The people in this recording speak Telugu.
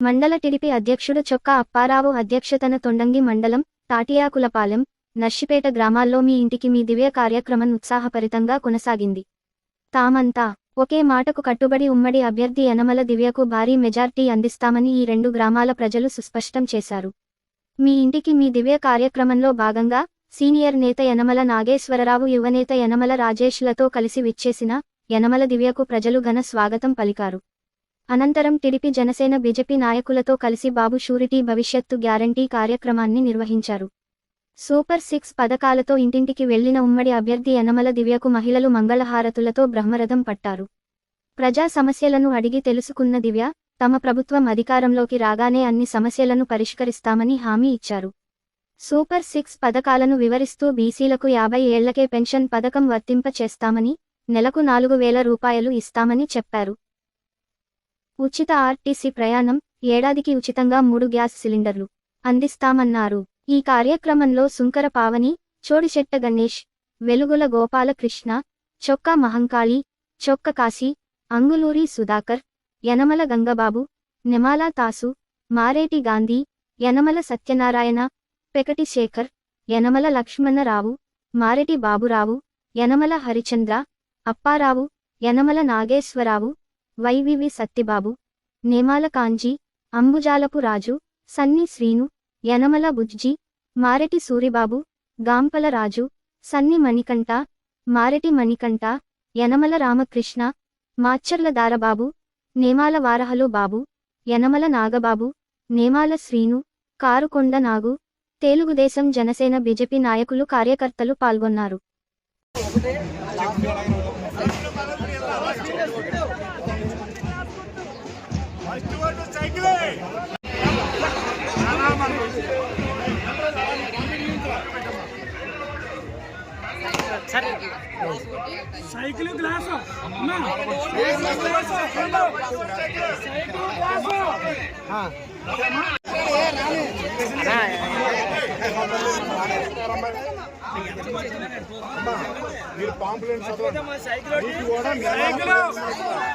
మండల టిడిపి అధ్యక్షుడు చొక్కా అప్పారావు అధ్యక్షతన తొండంగి మండలం తాటియాకులపాలెం నర్షిపేట గ్రామాల్లో మీ ఇంటికి మీ దివ్య కార్యక్రమం ఉత్సాహపరితంగా కొనసాగింది. తామంతా ఒకే మాటకు కట్టుబడి ఉమ్మడి అభ్యర్థి యనమల దివ్యకు భారీ మెజార్టీ అందిస్తామని ఈ రెండు గ్రామాల ప్రజలు సుస్పష్టం చేశారు. మీ ఇంటికి మీ దివ్య కార్యక్రమంలో భాగంగా సీనియర్ నేత యనమల నాగేశ్వరరావు యువనేత యనమల రాజేష్లతో కలిసి విచ్చేసిన యనమల దివ్యకు ప్రజలు ఘన స్వాగతం పలికారు. అనంతరం టిడిపి జనసేన బీజేపీ నాయకులతో కలిసి బాబు షూరిటీ భవిష్యత్తు గ్యారంటీ కార్యక్రమాన్ని నిర్వహించారు. సూపర్ సిక్స్ పథకాలతో ఇంటింటికి వెళ్ళిన ఉమ్మడి అభ్యర్థి యనమల దివ్యకు మహిళలు మంగళహారతులతో బ్రహ్మరథం పట్టారు. ప్రజా సమస్యలను అడిగి తెలుసుకున్న దివ్య తమ ప్రభుత్వం అధికారంలోకి రాగానే అన్ని సమస్యలను పరిష్కరిస్తామని హామీ ఇచ్చారు. సూపర్ సిక్స్ పథకాలను వివరిస్తూ బీసీలకు యాభై ఏళ్ళకే పెన్షన్ పథకం వర్తింప చేస్తామని నెలకు నాలుగు వేల రూపాయలు ఇస్తామని చెప్పారు. ఉచిత ఆర్టీసీ ప్రయాణం ఏడాదికి ఉచితంగా మూడు గ్యాస్ సిలిండర్లు అందిస్తామన్నారు. ఈ కార్యక్రమంలో సుంకర పావని చోడిశెట్ట గణేష్ వెలుగుల Gopalakrishna Chokka Mahankali Chokka Kasi Anguluri Sudhakar Yanamala Gangababu Nemala Tasu Mareti Gandhi Yanamala Satyanarayana Pekati Sekhar Yanamala Lakshmanarao Mareti Baburao Yanamala Harichandra Apparao Yanamala Nageswararao Y V V Sattibabu Nemala Kanji Ambujalapu Raju Sunny Srinu Yanamala Bujji Mareti Suribabu Gampala Raju Sunny Manikanta Mareti Manikanta Yanamala Ramakrishna Macharla Darababu Nemala వారహలో Babu Yanamala Nagababu Nemala Srinu Karukonda Nagu Telugu Desam Janasena BJP నాయకులు కార్యకర్తలు పాల్గొన్నారు. సైకిల్ గ్లాసు సైకిల్ మీరు పాంపులెంట్ సైకిల్.